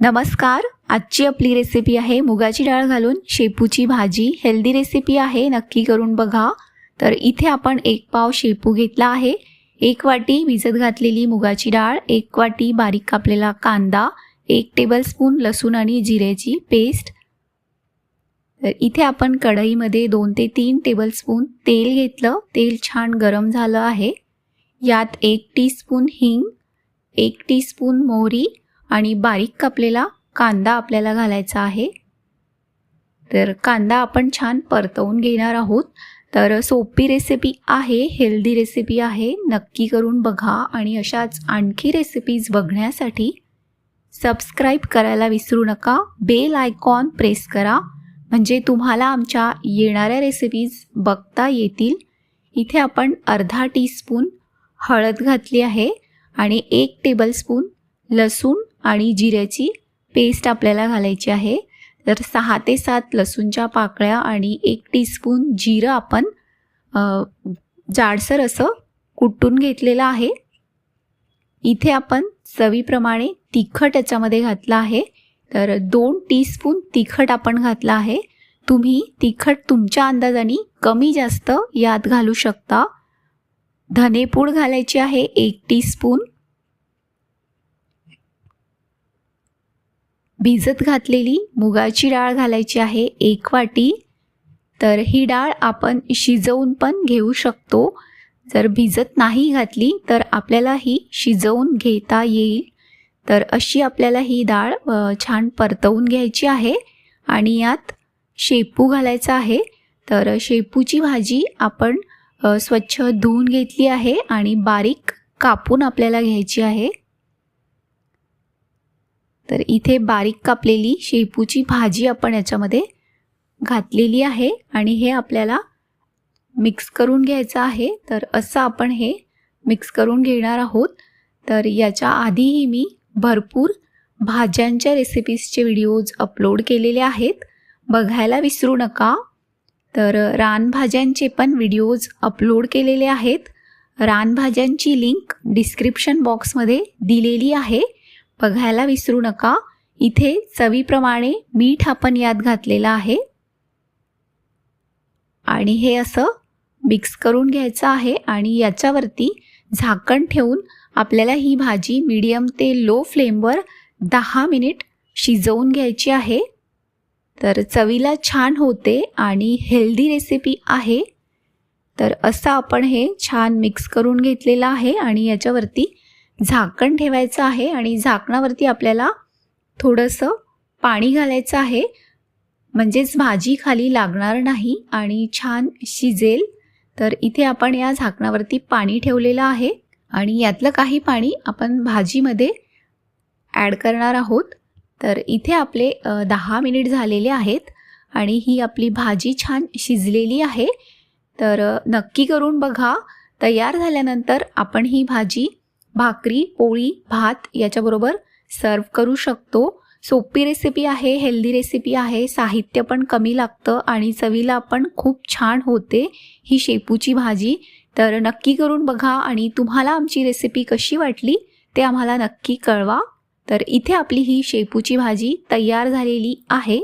नमस्कार आजची आपली रेसिपी आहे मुगाची डाळ घालून शेपूची भाजी. हेल्दी रेसिपी आहे नक्की करून बघा. तर इथे आपण एक पाव शेपू घेतला आहे. एक वाटी भिजत घातलेली मुगाची डाळ एक वाटी बारीक कापलेला कांदा एक टेबलस्पून लसूण आणि जिऱ्याची पेस्ट तर इथे आपण कढईमध्ये दोन ते तीन टेबलस्पून तेल घेतलं. तेल छान गरम झालं आहे. यात एक टीस्पून हिंग एक टीस्पून मोहरी आणि बारीक कापलेला कांदा आपल्याला घालायचा आहे. तर कांदा आपण छान परतवून घेणार आहोत. तर सोपी रेसिपी आहे हेल्दी रेसिपी आहे. नक्की करून बघा आणि अशाच आणखी रेसिपीज बघण्यासाठी सबस्क्राईब करायला विसरू नका. बेल आयकॉन प्रेस करा. म्हणजे तुम्हाला आमच्या येणाऱ्या रेसिपीज बघता येतील. इथे आपण अर्धा टीस्पून हळद घातली आहे आणि एक टेबलस्पून लसूण आणि जिऱ्याची पेस्ट आपल्याला घालायची आहे. तर सहा ते सात लसूणच्या पाकळ्या आणि एक टीस्पून जिरं आपण जाडसर असं कुटून घेतलेलं आहे. इथे आपण चवीप्रमाणे तिखट याच्यामध्ये घातलं आहे. तर दोन टीस्पून तिखट आपण घातलं आहे. तुम्ही तिखट तुमच्या अंदाजाने कमी जास्त यात घालू शकता. धनेपूड घालायची आहे एक टीस्पून भिजत घातलेली मुगाची डाळ घालायची आहे एक वाटी. तर ही डाळ आपण शिजवून पण घेऊ शकतो. जर भिजत नाही घातली तर आपल्याला ही शिजवून घेता येईल. तर अशी आपल्याला ही डाळ छान परतवून घ्यायची आहे. आणि यात शेपू घालायचा आहे. तर शेपूची भाजी आपण स्वच्छ धुवून घेतली आहे आणि बारीक कापून आपल्याला घ्यायची आहे. तर इथे बारीक कापलेली शेपूची भाजी आपण याच्यामध्ये घातलेली आहे आणि हे आपल्याला मिक्स करून घ्यायचं आहे. तर असं आपण हे मिक्स करून घेणार आहोत. तर याच्या आधीही मी भरपूर भाज्यांच्या रेसिपीजचे व्हिडिओज अपलोड केलेले आहेत. बघायला विसरू नका. तर रानभाज्यांचे पण व्हिडिओज अपलोड केलेले आहेत. रानभाज्यांची लिंक डिस्क्रिप्शन बॉक्समध्ये दिलेली आहे. बघायला विसरू नका. इथे चवीप्रमाणे मीठ आपण यात घातलेलं आहे. आणि हे असं मिक्स करून घ्यायचं आहे आणि याच्यावरती झाकण ठेवून आपल्याला ही भाजी मीडियम ते लो फ्लेमवर दहा मिनिट शिजवून घ्यायची आहे. तर चवीला छान होते आणि हेल्दी रेसिपी आहे. तर असं आपण हे छान मिक्स करून घेतलेलं आहे आणि याच्यावरती झाकण ठेवायचं आहे आणि झाकणावरती आपल्याला थोडंसं पाणी घालायचं आहे. म्हणजेच भाजी खाली लागणार नाही आणि छान शिजेल. तर इथे आपण या झाकणावरती पाणी ठेवलेलं आहे आणि यातलं काही पाणी आपण भाजीमध्ये ॲड करणार आहोत. तर इथे आपले दहा मिनिट झालेले आहेत आणि ही आपली भाजी छान शिजलेली आहे. तर नक्की करून बघा. तयार झाल्यानंतर आपण ही भाजी भाकरी पोळी भात याच्याबरोबर सर्व करू शकतो. सोपी रेसिपी आहे हेल्दी रेसिपी आहे साहित्य पण कमी लागतं आणि चवीला पण खूप छान होते ही शेपूची भाजी. तर नक्की करून बघा आणि तुम्हाला आमची रेसिपी कशी वाटली ते आम्हाला नक्की कळवा. तर इथे आपली ही शेपूची भाजी तयार झालेली आहे.